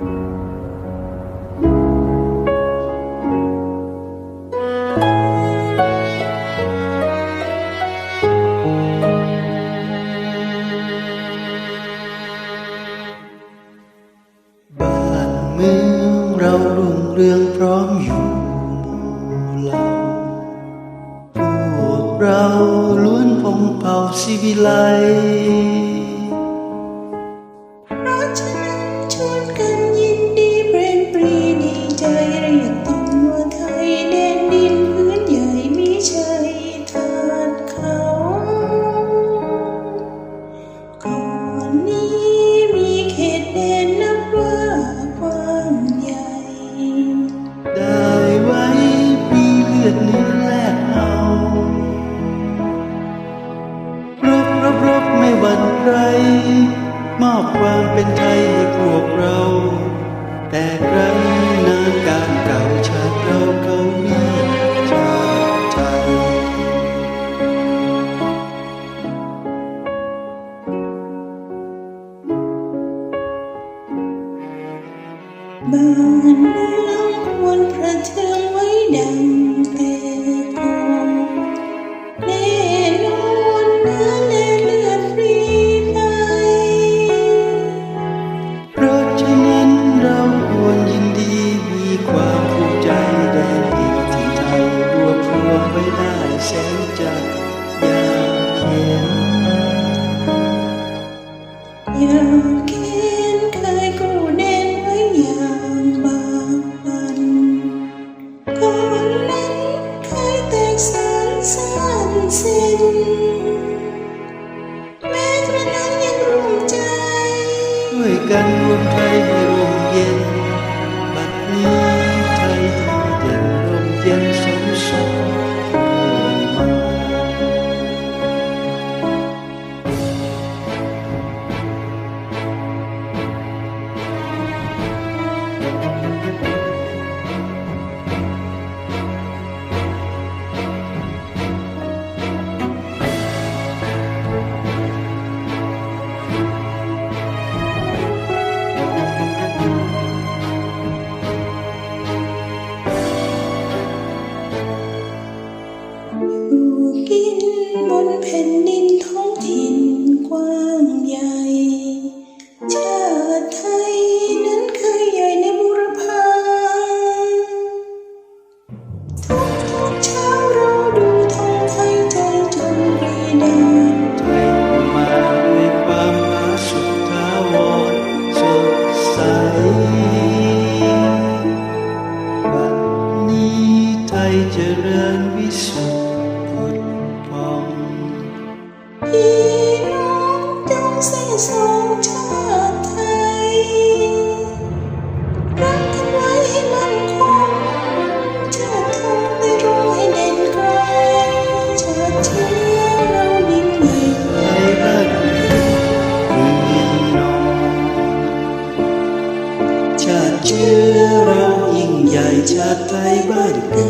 วกเราล้วนพงเผ่าสิวิไล ความเป็นไทยให้พวกเรา แต่ครั้งนานการเก่าชาติเราเขาเรีชาติไทยบ้านเมืองควรประเทืองไว้ดังแต่ก่ แสนจะยากเข็นยากเห็นเคยกูเด่นไว้อย่างบากบันก่อนนั้นเคยแตกสารสั้นสิ้นแม้กระนั้นยังร่วมใจช่วยกันรวมไทยให้ร่มเย็นบัดนี้ไทยอยู่เย็นร่มเย็นสมสุข เจริญวิสุทธิ์ผุดพองพี่น้องจงเสียสองชาติไทยรักกันไว้ให้มั่นคงชาติทองได้รู้ให้เด่นไกลชาติเชื้อเรายิ่งใหญ่ไทยบ้านพี่น้องชาติเชื้อเรายิ่งใหญ่ชาติไทยบ้านเกิด